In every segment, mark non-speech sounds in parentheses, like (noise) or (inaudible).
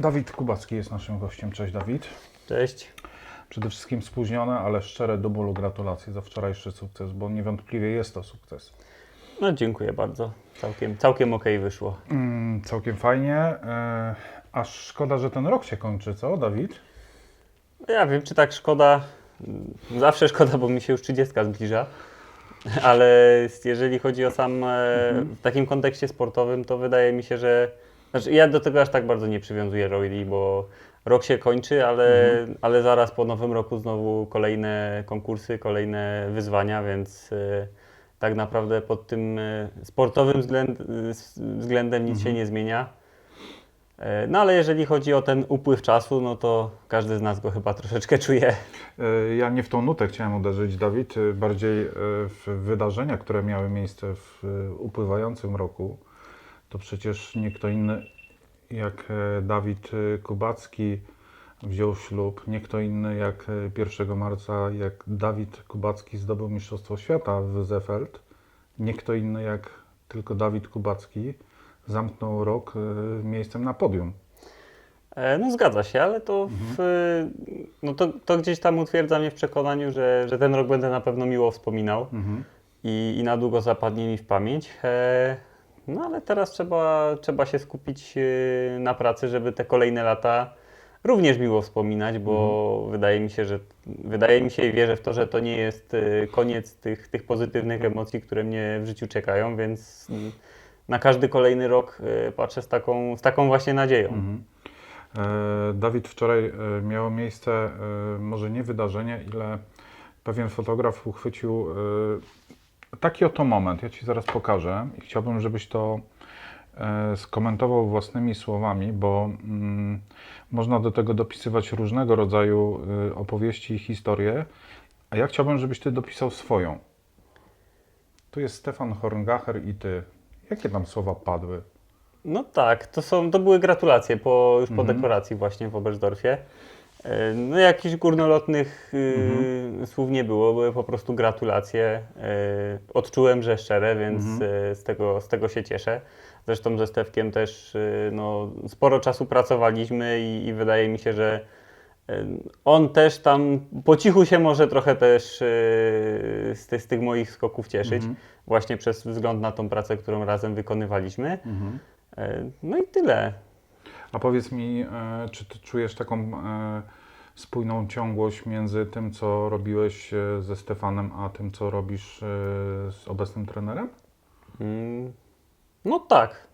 Dawid Kubacki jest naszym gościem. Cześć Dawid. Cześć. Przede wszystkim spóźnione, ale szczere do bólu gratulacje za wczorajszy sukces, bo niewątpliwie jest to sukces. No dziękuję bardzo. Całkiem, całkiem okej wyszło. Mm, całkiem fajnie. E, aż szkoda, że ten rok się kończy, co Dawid? Ja wiem, czy tak szkoda. Zawsze szkoda, bo mi się już 30 zbliża. Ale jeżeli chodzi o sam e, w takim kontekście sportowym, to wydaje mi się, że. Znaczy, ja do tego aż tak bardzo nie przywiązuję Royally, bo rok się kończy, ale, ale zaraz po nowym roku znowu kolejne konkursy, kolejne wyzwania, więc e, tak naprawdę pod tym e, sportowym względ, s- względem nic się nie zmienia. E, No ale jeżeli chodzi o ten upływ czasu, no to każdy z nas go chyba troszeczkę czuje. E, Ja nie w tą nutę chciałem uderzyć, Dawid, e, bardziej e, w wydarzenia, które miały miejsce w e, upływającym roku. To przecież nie kto inny jak e, Dawid e, Kubacki wziął ślub, nie kto inny jak e, 1 marca, jak Dawid Kubacki zdobył Mistrzostwo Świata w Zefeld, nie kto inny jak tylko Dawid Kubacki zamknął rok e, miejscem na podium. E, No zgadza się, ale to, w, no to, to gdzieś tam utwierdza mnie w przekonaniu, że, że ten rok będę na pewno miło wspominał Mhm. i, i na długo zapadnie mi w pamięć. No ale teraz trzeba, trzeba się skupić e, na pracy, żeby te kolejne lata również miło wspominać, bo wydaje mi się, że wydaje mi się i wierzę w to, że to nie jest e, koniec tych, tych pozytywnych emocji, które mnie w życiu czekają, więc mm, na każdy kolejny rok e, patrzę z taką, z taką właśnie nadzieją. Mhm. E, Dawid, wczoraj e, miało miejsce e, może nie wydarzenie, ile pewien fotograf uchwycił e, taki oto moment. Ja Ci zaraz pokażę i chciałbym, żebyś to e, skomentował własnymi słowami, bo mm, można do tego dopisywać różnego rodzaju e, opowieści i historie, a ja chciałbym, żebyś Ty dopisał swoją. Tu jest Stefan Horngacher i Ty. Jakie tam słowa padły? No tak, to, są, to były gratulacje po, już po Mhm. dekoracji właśnie w Oberstdorfie. E, No jakichś górnolotnych y, słów nie było, były po prostu gratulacje. E, Odczułem, że szczere, więc e, z, tego, z tego się cieszę. Zresztą ze Stewkiem też no, sporo czasu pracowaliśmy i, i wydaje mi się, że on też tam po cichu się może trochę też z, ty, z tych moich skoków cieszyć, właśnie przez wzgląd na tą pracę, którą razem wykonywaliśmy. E, No i tyle. A powiedz mi, e, czy ty czujesz taką e, spójną ciągłość między tym, co robiłeś e, ze Stefanem, a tym, co robisz z obecnym trenerem? Mm, No tak.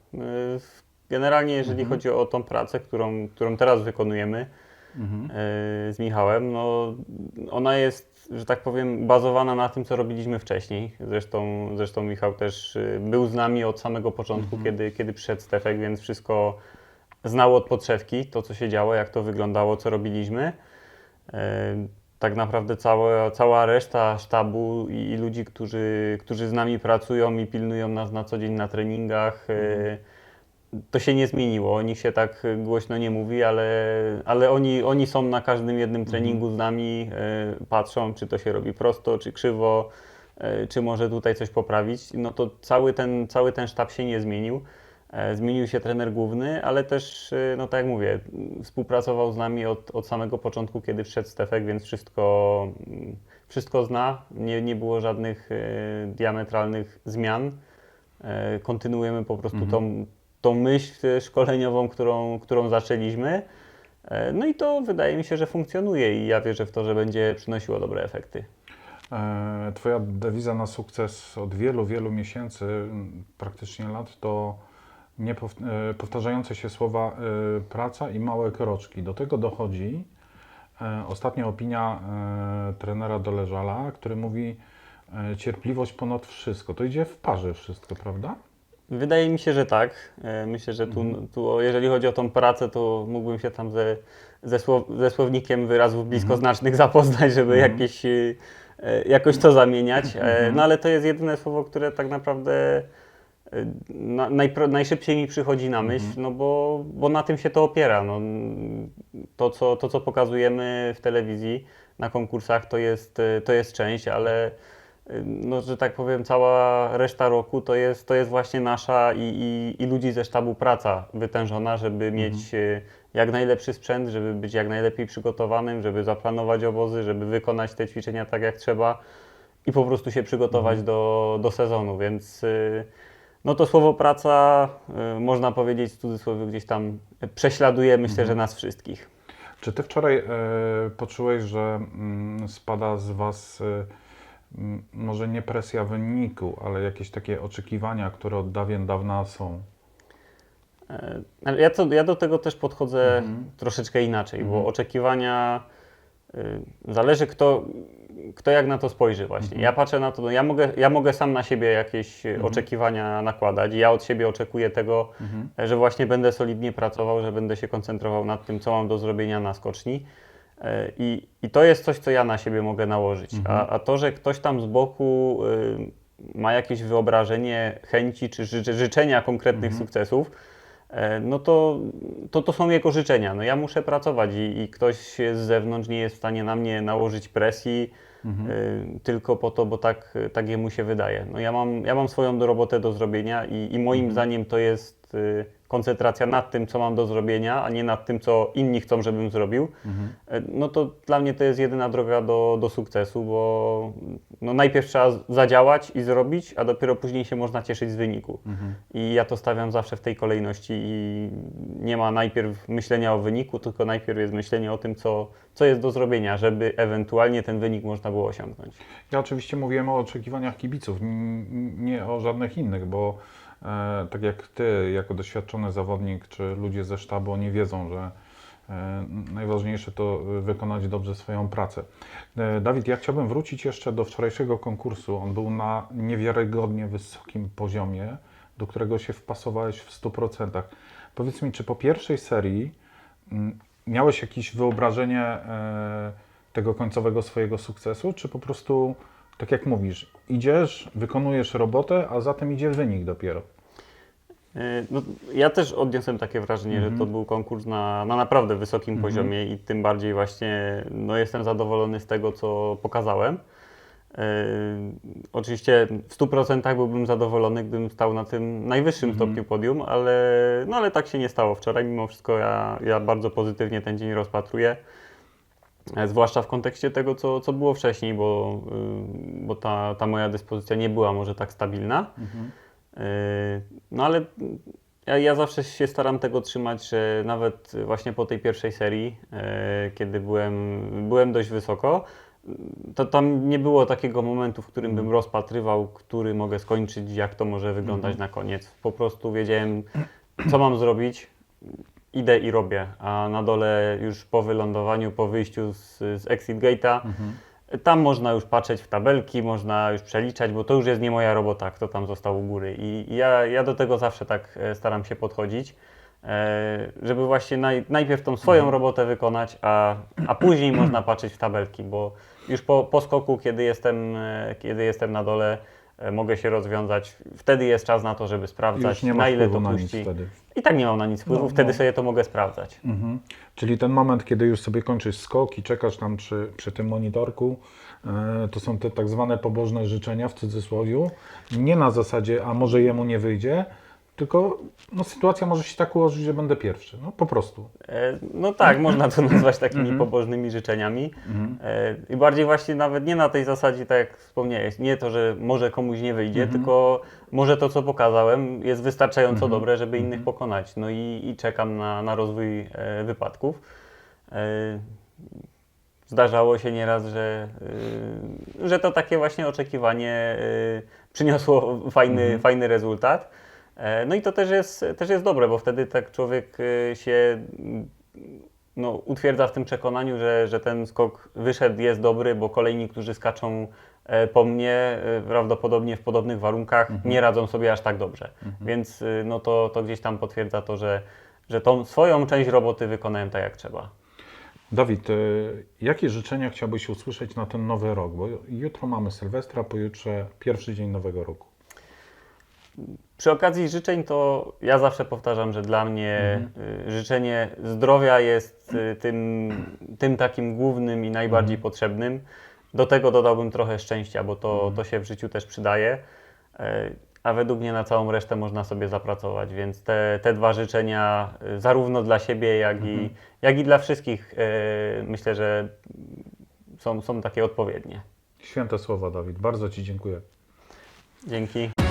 Generalnie, jeżeli chodzi o tą pracę, którą, którą teraz wykonujemy y, z Michałem, no ona jest, że tak powiem, bazowana na tym, co robiliśmy wcześniej. Zresztą, zresztą Michał też był z nami od samego początku, kiedy, kiedy przyszedł Stefek, więc wszystko znał od podszewki, to co się działo, jak to wyglądało, co robiliśmy. E, Tak naprawdę cała, cała reszta sztabu i, i ludzi, którzy, którzy z nami pracują i pilnują nas na co dzień na treningach, e, to się nie zmieniło. O nich się tak głośno nie mówi, ale, ale oni, oni są na każdym jednym treningu z nami, e, patrzą, czy to się robi prosto, czy krzywo, czy może tutaj coś poprawić. No to cały ten, cały ten sztab się nie zmienił. E, Zmienił się trener główny, ale też, e, no tak jak mówię, współpracował z nami od, od samego początku, kiedy wszedł Stefek, więc wszystko, mm, wszystko zna. Nie, nie było żadnych e, diametralnych zmian. Kontynuujemy po prostu tą, tą myśl szkoleniową, którą, którą zaczęliśmy. No i to wydaje mi się, że funkcjonuje i ja wierzę w to, że będzie przynosiło dobre efekty. Twoja dewiza na sukces od wielu, wielu miesięcy, praktycznie lat, to nie e, powtarzające się słowa e, praca i małe kroczki. Do tego dochodzi e, ostatnia opinia trenera Doleżala, który mówi cierpliwość ponad wszystko. To idzie w parze wszystko, prawda? Wydaje mi się, że tak. Myślę, że tu, tu o- jeżeli chodzi o tą pracę, to mógłbym się tam ze, ze, słow, ze słownikiem wyrazów bliskoznacznych (laughs) zapoznać, żeby jakieś, e, e, jakoś to zamieniać. No ale to jest jedyne słowo, które tak naprawdę na, najpro, najszybciej mi przychodzi na myśl, no bo, bo na tym się to opiera. No, to, co, to, co pokazujemy w telewizji na konkursach, to jest, to jest część, ale no, że tak powiem, cała reszta roku to jest, to jest właśnie nasza i, i, i ludzi ze sztabu praca wytężona, żeby mieć, e, jak najlepszy sprzęt, żeby być jak najlepiej przygotowanym, żeby zaplanować obozy, żeby wykonać te ćwiczenia tak jak trzeba i po prostu się przygotować do, do sezonu, więc y, no to słowo praca, y, można powiedzieć w cudzysłowie gdzieś tam prześladuje myślę, że nas wszystkich. Czy ty wczoraj e, poczułeś, że mm, spada z was e, może nie presja wyniku, ale jakieś takie oczekiwania, które od dawien dawna są? E, Ja, to, ja do tego też podchodzę Mhm. troszeczkę inaczej, bo oczekiwania y, zależy kto, kto jak na to spojrzy właśnie. Mhm. Ja patrzę na to, no ja, mogę, ja mogę sam na siebie jakieś y, oczekiwania nakładać ja od siebie oczekuję tego, Mhm. e, że właśnie będę solidnie pracował, że będę się koncentrował nad tym, co mam do zrobienia na skoczni. E, I, I to jest coś, co ja na siebie mogę nałożyć. Mhm. A, a to, że ktoś tam z boku y, ma jakieś wyobrażenie chęci czy ży, życzenia konkretnych Mhm. sukcesów, no to, to to są jego życzenia. No ja muszę pracować i, i ktoś z zewnątrz nie jest w stanie na mnie nałożyć presji Mhm. y, tylko po to, bo tak, tak jemu się wydaje. No ja mam, ja mam swoją robotę do zrobienia i, i moim Mhm. zdaniem to jest y, koncentracja nad tym, co mam do zrobienia, a nie nad tym, co inni chcą, żebym zrobił. Mhm. E, No to dla mnie to jest jedyna droga do, do sukcesu, bo no najpierw trzeba zadziałać i zrobić, a dopiero później się można cieszyć z wyniku. Mhm. I ja to stawiam zawsze w tej kolejności i nie ma najpierw myślenia o wyniku, tylko najpierw jest myślenie o tym, co, co jest do zrobienia, żeby ewentualnie ten wynik można było osiągnąć. Ja oczywiście mówiłem o oczekiwaniach kibiców, nie o żadnych innych, bo tak jak ty, jako doświadczony zawodnik, czy ludzie ze sztabu, oni wiedzą, że e, najważniejsze to e, wykonać dobrze swoją pracę. E, Dawid, ja chciałbym wrócić jeszcze do wczorajszego konkursu. On był na niewiarygodnie wysokim poziomie, do którego się wpasowałeś w 100%. Powiedz mi, czy po pierwszej serii mm, miałeś jakieś wyobrażenie e, tego końcowego swojego sukcesu, czy po prostu, tak jak mówisz, idziesz, wykonujesz robotę, a za tym idzie wynik dopiero? E, No, ja też odniosłem takie wrażenie, że to był konkurs na, na naprawdę wysokim poziomie i tym bardziej właśnie no, jestem zadowolony z tego, co pokazałem. E, oczywiście w 100% byłbym zadowolony, gdybym stał na tym najwyższym stopniu podium, ale, no, ale tak się nie stało wczoraj. Mimo wszystko ja, ja bardzo pozytywnie ten dzień rozpatruję. E, Zwłaszcza w kontekście tego, co, co było wcześniej, bo, y, bo ta, ta moja dyspozycja nie była może tak stabilna. Yy, No ale ja, ja zawsze się staram tego trzymać, że nawet właśnie po tej pierwszej serii, yy, kiedy byłem, byłem dość wysoko, to tam nie było takiego momentu, w którym bym rozpatrywał, który mogę skończyć, jak to może wyglądać na koniec. Po prostu wiedziałem, co mam zrobić, idę i robię, a na dole już po wylądowaniu, po wyjściu z, z exit gate'a, tam można już patrzeć w tabelki, można już przeliczać, bo to już jest nie moja robota, kto tam został u góry. I ja, ja do tego zawsze tak e, staram się podchodzić, e, żeby właśnie naj, najpierw tą swoją robotę wykonać, a, a później można patrzeć w tabelki, bo już po, po skoku, kiedy jestem, e, kiedy jestem na dole, mogę się rozwiązać. Wtedy jest czas na to, żeby sprawdzać, na ile to puści. wtedy. I tak nie mam na nic wpływu, No, wtedy no. sobie to mogę sprawdzać. Mhm. Czyli ten moment, kiedy już sobie kończysz skok i czekasz tam przy, przy tym monitorku, e, to są te tak zwane pobożne życzenia w cudzysłowie. Nie na zasadzie, a może jemu nie wyjdzie, tylko no, sytuacja może się tak ułożyć, że będę pierwszy. No po prostu. E, No tak, można to (laughs) nazwać takimi pobożnymi życzeniami. E, I bardziej właśnie nawet nie na tej zasadzie, tak jak wspomniałeś, nie to, że może komuś nie wyjdzie, tylko może to, co pokazałem, jest wystarczająco dobre, żeby innych pokonać. No i, i czekam na, na rozwój e, wypadków. E, Zdarzało się nieraz, że, y, że to takie właśnie oczekiwanie y, przyniosło fajny, fajny rezultat. E, No i to też jest, też jest dobre, bo wtedy tak człowiek y, się mm, no, utwierdza w tym przekonaniu, że, że ten skok wyszedł, jest dobry, bo kolejni, którzy skaczą e, po mnie, e, prawdopodobnie w podobnych warunkach, nie radzą sobie aż tak dobrze. Więc y, no to, to gdzieś tam potwierdza to, że, że tą swoją część roboty wykonałem tak jak trzeba. Dawid, e, jakie życzenia chciałbyś usłyszeć na ten nowy rok? Bo jutro mamy Sylwestra, pojutrze pierwszy dzień nowego roku. Przy okazji życzeń to ja zawsze powtarzam, że dla mnie y, życzenie zdrowia jest y, tym, tym takim głównym i najbardziej potrzebnym. Do tego dodałbym trochę szczęścia, bo to, to się w życiu też przydaje. E, a według mnie na całą resztę można sobie zapracować, więc te, te dwa życzenia y, zarówno dla siebie, jak, i, jak i dla wszystkich y, myślę, że są, są takie odpowiednie. Święte słowa, Dawid. Bardzo Ci dziękuję. Dzięki.